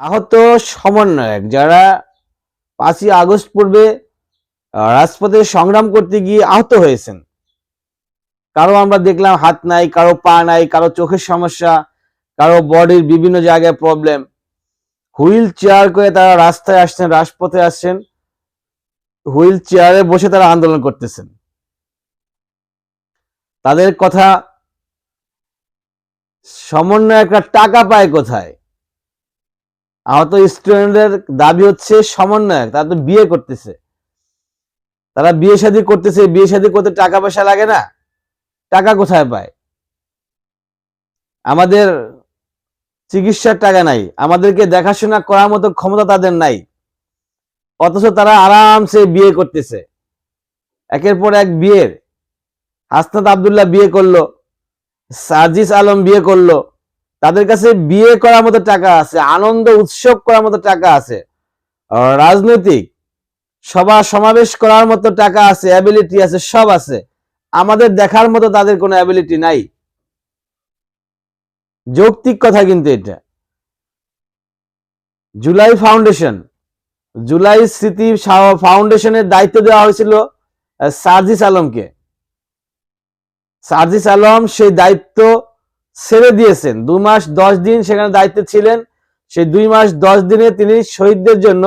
আহত সমন্বয়ক যারা পাঁচই আগস্ট পূর্বে রাজপথে সংগ্রাম করতে গিয়ে আহত হয়েছেন। কারও আমরা দেখলাম হাত নাই, কারও পা নাই, কারও চোখের সমস্যা, কারও বডির বিভিন্ন জায়গায় প্রবলেম হুইল চেয়ার করে তারা রাস্তায় আসছেন, রাজপথে আসছেন, হুইল চেয়ারে বসে তারা আন্দোলন করতেছেন। তাদের কথা, সমন্বয়করা টাকা পায় কোথায়? আহত স্টুডেন্টদের দাবি হচ্ছে সমন্বয়ক, তারা তো বিয়ে করতেছে। তারা বিয়ে শাদী করতেছে, বিয়ে শাদী করতে টাকা পয়সা লাগে না। টাকা কোথায় পায়? আমাদের চিকিৎসার টাকা নাই, আমাদেরকে দেখাশোনা করার মতো ক্ষমতা তাদের নাই। অথচ তারা আরামসে বিয়ে করতেছে। একের পর এক বিয়ের। হাসনাত আবদুল্লাহ বিয়ে করল, সাজিস আলম বিয়ে করল তাদের কাছে বিয়ে করার মতো টাকা আছে, আনন্দ উৎসব করার মতো টাকা আছে রাজনৈতিক, সভা সমাবেশ করার মতো টাকা আছে অ্যাবিলিটি আছে, সব আছে। আমাদের দেখার মতো তাদের কোনো অ্যাবিলিটি নাই। যৌক্তিক কথা কিন্তু এটা। জুলাই ফাউন্ডেশন জুলাই স্মৃতি ফাউন্ডেশনের দায়িত্ব দেওয়া হয়েছিল সার্জিস আলমকে। সার্জিস আলম সেই দায়িত্ব ছেড়ে দিয়েছেন। দু মাস দশ দিন সেখানে দায়িত্বে ছিলেন। সেই দুই মাস দশ দিনে তিনি শহীদদের জন্য,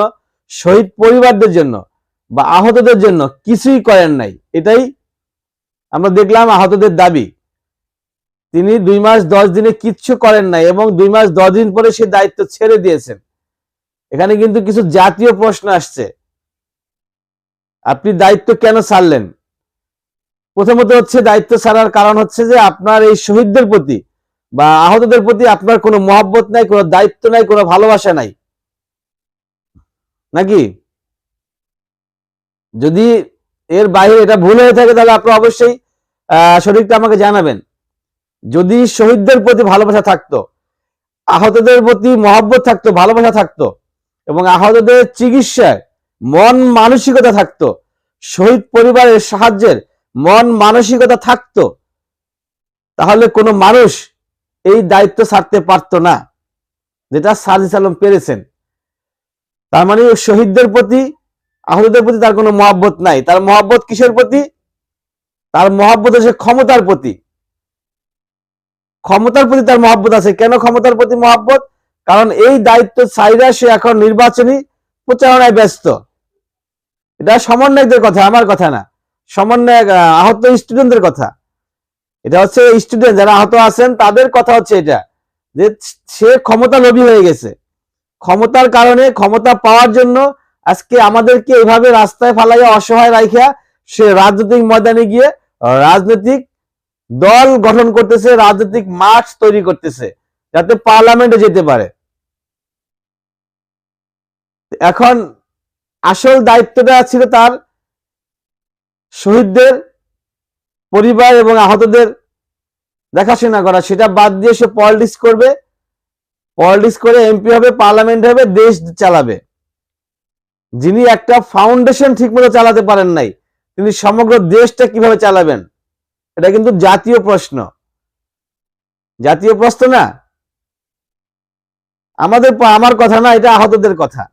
শহীদ পরিবারদের জন্য বা আহতদের জন্য কিছুই করেন নাই। এটাই আমরা দেখলাম আহতদের দাবি। তিনি দুই মাস দশ দিনে কিচ্ছু করেন নাই এবং দুই মাস দশ দিন পরে সে দায়িত্ব ছেড়ে দিয়েছেন। এখানে কিন্তু কিছু জাতীয় প্রশ্ন আসছে। আপনি দায়িত্ব কেন ছাড়লেন? প্রথমত হচ্ছে দায়িত্ব ছাড়ার কারণ হচ্ছে যে আপনার এই শহীদদের প্রতি বা আহতদের প্রতি আপনার কোনো মহব্বত নাই, কোনো দায়িত্ব নাই, কোনো ভালোবাসা নাই? নাকি? যদি এর বাইরে এটা ভুল হয়ে থাকে, তাহলে আপনি অবশ্যই সঠিকটা আমাকে জানাবেন। যদি শহীদদের প্রতি ভালোবাসা থাকতো, আহতদের প্রতি মহব্বত থাকতো, ভালোবাসা থাকতো, এবং আহতদের চিকিৎসায় মন মানসিকতা থাকতো, শহীদ পরিবারের সাহায্যের মন মানসিকতা থাকতো, তাহলে কোনো মানুষ এই দায়িত্ব ছাড়তে পারতো না যেটা সাজিস আলম পেরেছেন। তার মানে শহীদদের প্রতি আহতদের প্রতি তার কোনো মহাব্বত নাই। তার মহাব্বত কিসের প্রতি? তার মহাব্বত হচ্ছে ক্ষমতার প্রতি। ক্ষমতার প্রতি তার মহাব্বত আছে। কেন ক্ষমতার প্রতি মহাব্বত? কারণ এই দায়িত্ব চাইরা সে এখন নির্বাচনী প্রচারণায় ব্যস্ত। এটা সমন্বয়কদের কথা আমার কথা না। সমন্বয়ক আহ, আহত স্টুডেন্টদের কথা। এটা হচ্ছে স্টুডেন্ট যারা আহত আছেন, তাদের কথা হচ্ছে এটা, যে সে ক্ষমতা লোভী হয়ে গেছে। ক্ষমতার কারণে ক্ষমতা পাওয়ার জন্য আজকে আমাদেরকে এভাবে রাস্তায় ফালাইয়া অসহায় রাখিয়া সে রাজনৈতিক ময়দানে গিয়ে রাজনৈতিক দল গঠন করতেছে, রাজনৈতিক মাঠ তৈরি করতেছে, যাতে পার্লামেন্টে যেতে পারে। এখন আসল দায়িত্বটা ছিল তার শহীদদের পরিবার এবং আহতদের দেখাশোনা করা, সেটা বাদ দিয়ে সে পলিটিক্স করবে। পলিটিক্স করে এমপি হবে পার্লামেন্ট হবে, দেশ চালাবে। যিনি একটা ফাউন্ডেশন ঠিকমতো চালাতে পারেন নাই, তিনি সমগ্র দেশটা কীভাবে চালাবেন? এটা কিন্তু জাতীয় প্রশ্ন। জাতীয় প্রশ্ন না। আমাদের আমার কথা না, এটা আহতদের কথা।